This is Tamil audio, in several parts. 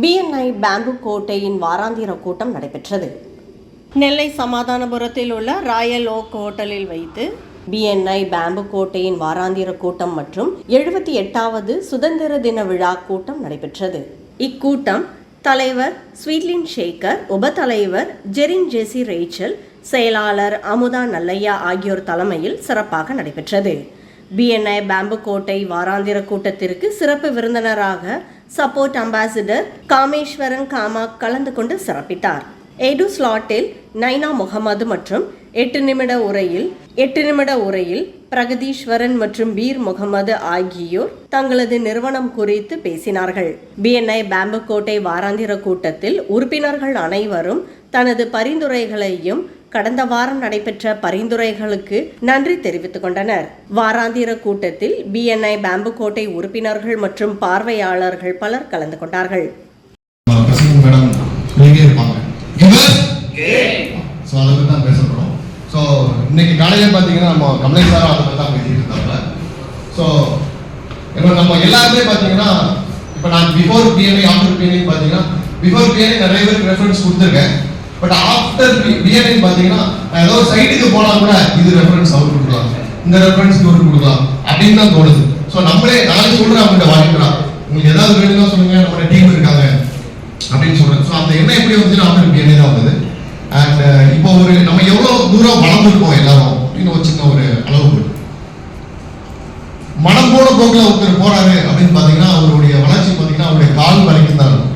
பிஎன்ஐ பேம்பு கோட்டையின் வாராந்திர கூட்டம் நடைபெற்றது. நெல்லை சமாதானபுரத்தில் உள்ள ராயல் ஓக் ஹோட்டலில் வைத்து பிஎன்ஐ பேம்பு கோட்டையின் வாராந்திர கூட்டம் மற்றும் எழுபத்தி எட்டாவது சுதந்திர தின விழா கூட்டம் நடைபெற்றது. இக்கூட்டம் தலைவர் ஸ்வீட்லின் ஷேகர் உபதலைவர் ஜெரின் ஜெசி ரேச்சல் செயலாளர் அமுதா நல்லையா ஆகியோர் தலைமையில் சிறப்பாக நடைபெற்றது. பிஎன்ஐ பேம்பு கோட்டை வாராந்திர கூட்டத்திற்கு சிறப்பு விருந்தினராக சப்போர்ட் அம்பாசிடர் காமேஸ்வரன் காமாக் கலந்து கொண்டு சிறப்பித்தார். எடு ஸ்லாட்டில் நைனா முகமது மற்றும் எட்டு நிமிட உரையில் எட்டு நிமிட உரையில் பிரகதீஸ்வரன் மற்றும் பீர் முகமது ஆகியோர் தங்களது நிறுவனம் குறித்து பேசினார்கள். பிஎன்ஐ பேம்பு கோட்டை வாராந்திர கூட்டத்தில் உறுப்பினர்கள் அனைவரும் தனது பரிந்துரைகளையும் கடந்த வாரம் நடைபெற்ற பரிந்துரைகளுக்கு நன்றி தெரிவித்துக் கொண்டனர். வாராந்திர கூட்டத்தில் பிஎன்ஐ பேம்பு உறுப்பினர்கள் மற்றும் பார்வையாளர்கள் பலர் கலந்து கொண்டார்கள். ஸோ இன்னைக்கு காலையில் பார்த்தீங்கன்னா நம்ம கமலேஷ் சார் அதை பற்றி தான் பேசிட்டு இருந்தாங்க ஸோ இப்போ நம்ம எல்லாருமே பார்த்தீங்கன்னா இப்போ நான் பிஃபோர் பிஎன்ஐ ஆஃப்டர் பிஎன்ஐ பார்த்தீங்கன்னா பிஃபோர் பிஎன்ஐ நிறைய பேருக்கு ரெஃபரன்ஸ் கொடுத்துருக்கேன். பட் ஆஃப்டர் பிஎன்ஐ பார்த்தீங்கன்னா நான் ஏதோ ஒரு சைட்டுக்கு போனால் கூட இது ரெஃபரன்ஸ் அவருக்கு கொடுக்கலாம். இந்த ரெஃபரன்ஸ் இவருக்கு கொடுக்கலாம். அப்படின்னு தான் தோணுது. ஸோ நம்மளே நாளைக்கு சொல்கிறேன் அவங்கள்ட்ட வாங்கிக்கிறா உங்களுக்கு ஏதாவது வேணும்னா சொல்லுங்க நம்மளோட டீம் இருக்காங்க அப்படின்னு சொல்றேன். ஸோ அந்த எண்ணம் எப்படி வந்துச்சுன்னா ஆஃப்டர் பிஎன்ஐ தான் வந்தது. அண்ட் uh, இப்போ ஒரு நம்ம எவ்வளோ தூரம் வளர்ந்துருக்கோம் எல்லாரும் அப்படின்னு ஒரு சின்ன ஒரு அளவு மனம் போன போக்கில் ஒருத்தர் போறாரு அப்படின்னு பார்த்தீங்கன்னா அவருடைய வளர்ச்சி பார்த்தீங்கன்னா அவருடைய கால் வரைக்கும் தான் இருக்கும்.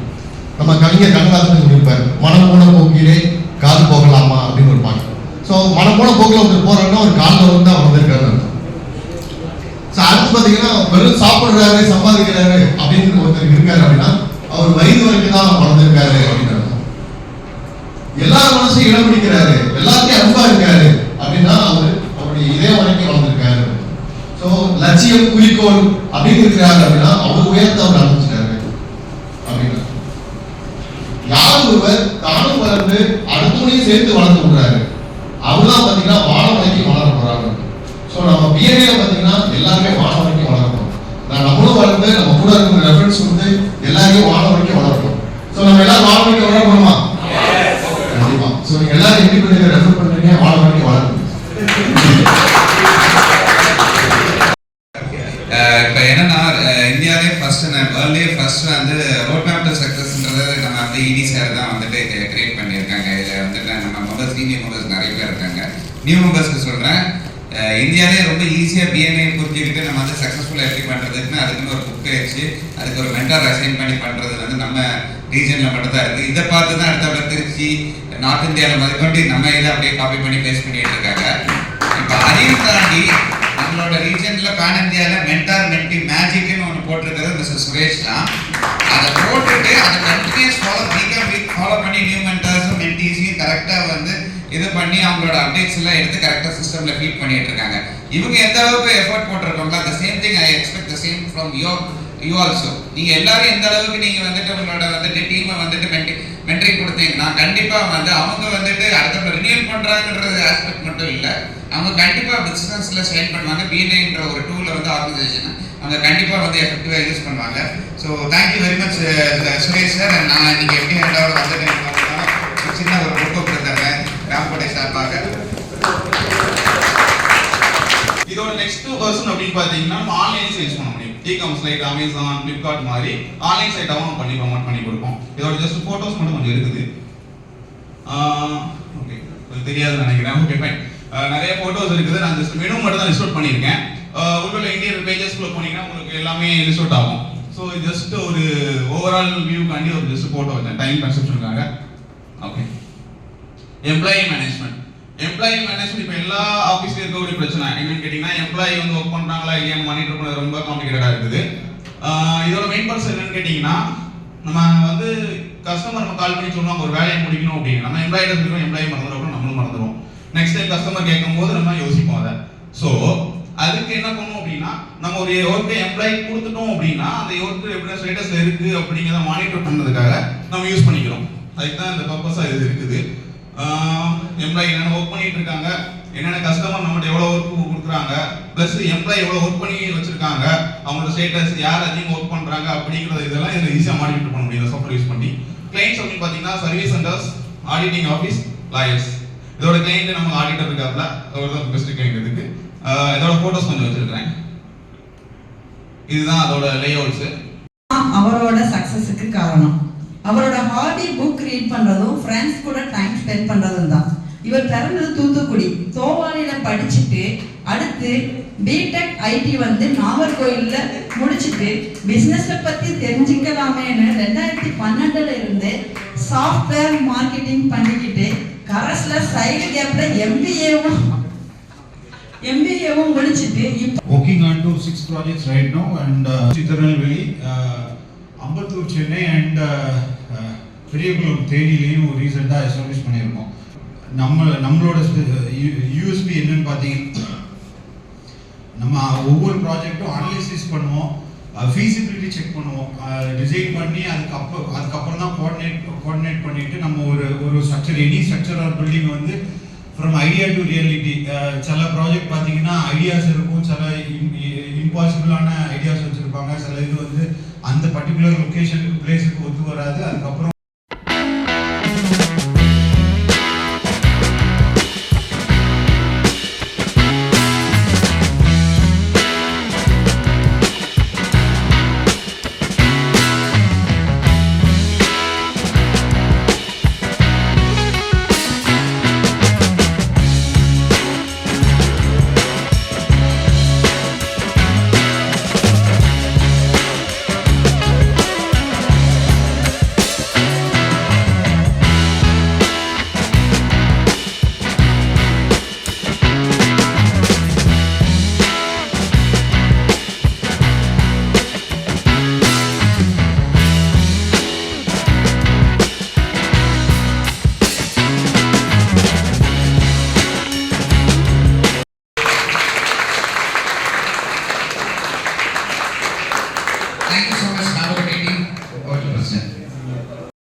நம்ம கவிஞர் கண்ணதாசன் சொல்லியிருப்பார் மனம் போன போக்கிலே கால் போகலாமா? அப்படின்னு ஒரு பாட்டு. ஸோ மனம் போன போக்கில் ஒருத்தர் போறாருன்னா ஒரு காலில் வந்து தான் வந்திருக்காரு அர்த்தம். ஸோ அடுத்து பார்த்தீங்கன்னா வெறும் சாப்பிடுறாரு சம்பாதிக்கிறாரு அப்படின்னு ஒருத்தர் இருக்காரு அப்படின்னா அவர் வயது வரைக்கும் தான் வளர்ந்துருக்காரு அப்படின்னு எல்லார் எல்லா மனசையும் இடம் பிடிக்கிறாரு எல்லாத்தையும் அன்பா இருக்காரு அப்படின்னா அவர் அவருடைய இதே வரைக்கும் வளர்ந்துருக்காரு. ஸோ லட்சியம் குறிக்கோள் அப்படின்னு இருக்கிறாரு அப்படின்னா அவர் உயர்த்த அவர் ஆரம்பிச்சிட்டாரு அப்படின்னு யார் ஒருவர் தானும் வளர்ந்து அடுத்தவனையும் சேர்த்து வளர்ந்து விடுறாரு அவர்தான் பார்த்தீங்கன்னா வாழ வரைக்கும் வளர போறாங்க. ஸோ நம்ம பிஎன்ஏ பார்த்தீங்கன்னா எல்லாருமே வாழ வரைக்கும் வளரணும் நான் நம்மளும் வளர்ந்து நம்ம கூட இருக்கிற ரெஃபரன்ஸ் வந்து எல்லாரையும் வாழ வரைக்கும் வளரணும் ஃபர்ஸ்ட் வந்து ரோட் மேப் டு சக்ஸஸ்ன்றது நம்ம வந்து இடி சார் தான் வந்துட்டு கிரியேட் பண்ணியிருக்காங்க. இதில் வந்துட்டு நம்ம மெம்பர்ஸ் சீனியர் மெம்பர்ஸ் நிறைய பேர் இருக்காங்க. நியூ மெம்பர்ஸ்க்கு சொல்கிறேன் இந்தியாவிலே ரொம்ப ஈஸியாக பிஎன்ஐ புரிஞ்சுக்கிட்டு நம்ம வந்து சக்ஸஸ்ஃபுல்லாக எப்படி பண்ணுறதுன்னு அதுக்குன்னு ஒரு புக் வச்சு அதுக்கு ஒரு மென்டர் அசைன் பண்ணி பண்ணுறது வந்து நம்ம ரீஜனில் மட்டும் தான் இருக்குது இதை பார்த்து தான் அடுத்த திருச்சி நார்த் இந்தியாவில் முதற்கொண்டு நம்ம இதை அப்படியே காப்பி பண்ணி பேஸ்ட் பண்ணிட்டு இருக்காங்க. இப்போ அதையும் தாண்டி நம்மளோட ரீஜன்ல பேன் இந்தியால மென்டார் மென்டி அந்த அதை ஃபாலோ வீக் ஃபாலோ பண்ணி நியூ மென்டர்ஸும் மென்டிஸையும் கரெக்டாக வந்து இது பண்ணி அவங்களோட அப்டேட்ஸ் எல்லாம் எடுத்து கரெக்டாக சிஸ்டம்ல ஃபீட் பண்ணிட்டு இருக்காங்க இவங்க எந்த அளவுக்கு எஃபர்ட் போட்டிருக்காங்களோ அந்த same thing I expect the same from you you also நீங்க எல்லாரும் எந்த அளவுக்கு நீங்க வந்துட்டு உங்களோட வந்துட்டு டீமை வந்துட்டு மென்டி மென்ட்ரி கொடுத்தீங்கன்னா கண்டிப்பா வந்து அவங்க வந்துட்டு அடுத்த ரினியூல் பண்ணுறாங்கன்றது ஆஸ்பெக்ட் மட்டும் இல்லை அவங்க கண்டிப்பா பிசினஸ்ல செயல் பண்ணுவாங்க பிஎன்ஐன்ற ஒரு டூல வந்து ஆர்கனைசேஷன் அங்கே கண்டிப்பாக வந்து எஃபெக்டிவாக யூஸ் பண்ணுவாங்க. So thank you very much Suresh sir நான் இன்னைக்கு எப்படி என்னோட வந்துட்டேன் சின்ன ஒரு புக்கு கொடுத்துறேன் ராம்கோட்டை சார்பாக. இதோட நெக்ஸ்ட் வெர்ஷன் அப்படின்னு பார்த்தீங்கன்னா நம்ம ஆன்லைன் சேல்ஸ் பண்ண முடியும். E commerce like Amazon Flipkart மாதிரி ஆன்லைன் சைட்டாவும் நம்ம பண்ணி ப்ரமோட் பண்ணி கொடுப்போம். இதோட ஜஸ்ட் ஃபோட்டோஸ் மட்டும் கொஞ்சம் இருக்குது. ஓகே தெரியாதுன்னு நினைக்கிறேன். ஓகே ஃபைன் நிறைய ஃபோட்டோஸ் இருக்குது. நான் ஜஸ்ட் மெனு மட்டும் தான் லிஸ்ட் அவுட் பண்ணியிருக்கேன். உள்ள இந்தியன் பேஜஸ்க்குள்ள போனீங்கன்னா உங்களுக்கு எல்லாமே லிஸ்ட் ஆகும். ஸோ ஜஸ்ட் ஒரு ஓவரால் வியூக்காண்டி ஒரு ஜஸ்ட் போட்டோ வச்சேன் time கன்செப்ஷனுக்காக okay employee management employee management இப்போ எல்லா ஆஃபீஸ்லையும் இருக்கக்கூடிய பிரச்சனை. என்னன்னு கேட்டிங்கன்னா எம்ப்ளாயி வந்து ஒர்க் பண்ணுறாங்களா இல்லையா மானிட்டர் பண்ணது ரொம்ப காம்ப்ளிகேட்டடா இருக்குது. இதோட மெயின் பர்சன் என்னன்னு கேட்டிங்கன்னா நம்ம வந்து கஸ்டமர் நம்ம கால் பண்ணி சொல்லுவாங்க ஒரு வேலையை முடிக்கணும் அப்படின்னு நம்ம எம்ப்ளாயிட்ட இருக்கிறோம் எம்ப்ளாயி மறந்துடும் நம்மளும் மறந்துடுவோம். நெக்ஸ்ட் டைம் கஸ்டமர் கேட்கும்போது நம்ம யோசிப்போம் அதை. ஸோ அதுக்கு என்ன பண்ணும் அப்படின்னா நம்ம ஒரு ஒர்க்கை எம்ப்ளாயி கொடுத்துட்டோம் அப்படின்னா அந்த ஒர்க்கு எப்படி ஸ்டேட்டஸ் இருக்கு அப்படிங்கிறத மானிட்டர் பண்ணதுக்காக நம்ம யூஸ் பண்ணிக்கிறோம். அதுக்கு தான் இந்த பர்பஸாக இது இருக்குது. எம்ப்ளாயி என்னென்ன ஒர்க் பண்ணிட்டு இருக்காங்க என்னென்ன கஸ்டமர் நம்மகிட்ட எவ்வளோ ஒர்க் கொடுக்குறாங்க ப்ளஸ் எம்ப்ளாயி எவ்வளோ ஒர்க் பண்ணி வச்சிருக்காங்க அவங்களோட ஸ்டேட்டஸ் யார் அதிகமாக ஒர்க் பண்ணுறாங்க அப்படிங்கிறது இதெல்லாம் இதில் ஈஸியாக மானிட்டர் பண்ண முடியும் சாஃப்ட்வேர் யூஸ் பண்ணி. கிளைண்ட்ஸ் அப்படின்னு பார்த்தீங்கன்னா service centres auditing office lawyers இதோட கிளைண்ட் நம்ம ஆடிட்டர் இருக்காப்ல அவர் தான் பெஸ்ட் கிளைண்ட் இதுக்கு. இதோட ஃபோட்டோஸ் கொஞ்சம் வச்சிருக்கிறேன். இதுதான் அதோட லேஅவுட்ஸ் அவரோட சக்சஸுக்கு காரணம். அவரோட ஹாபி புக் ரீட் பண்றதும் ஃப்ரெண்ட்ஸ் கூட டைம் ஸ்பெண்ட் பண்றதும் தான். இவர் பிறந்தது தூத்துக்குடி. தோவாலியில படிச்சுட்டு அடுத்து பிடெக் ஐடி வந்து நாகர்கோயில்ல முடிச்சுட்டு பிசினஸ் பத்தி தெரிஞ்சுக்கலாமேன்னு ரெண்டாயிரத்தி பன்னெண்டுல இருந்து சாஃப்ட்வேர் மார்க்கெட்டிங் பண்ணிக்கிட்டு கரஸ்ல சைடு கேப்ல எம்பிஏவும் எம்பிஏவும் முடிச்சிட்டு இப்போ working on to six projects right now uh, Tirunelveli uh, Ambattur Chennai and uh, Periyakulam தேனிலையும் ரீசெண்டாக எஸ்டாப்ளிஷ் பண்ணியிருக்கோம். நம்ம நம்மளோட யூஎஸ்பி என்னன்னு பார்த்தீங்கன்னா நம்ம ஒவ்வொரு ப்ராஜெக்ட்டும் அனலிசிஸ் பண்ணுவோம் ஃபீசிபிலிட்டி செக் பண்ணுவோம் டிசைன் பண்ணி அதுக்கப்புறம் அதுக்கப்புறம் தான் கோஆர்டினேட் கோஆர்டினேட் பண்ணிட்டு நம்ம ஒரு ஒரு structure any structure or building வந்து ஃப்ரம் ஐடியா டு ரியாலிட்டி சில ப்ராஜெக்ட் பார்த்தீங்கன்னா ஐடியாஸ் இருக்கும். சில இம்பாசிபிளான ஐடியாஸ் வச்சுருப்பாங்க. சில இது வந்து அந்த பர்டிகுலர் லொக்கேஷனுக்கு பிளேஸுக்கு ஒத்து வராது. அதுக்கப்புறம்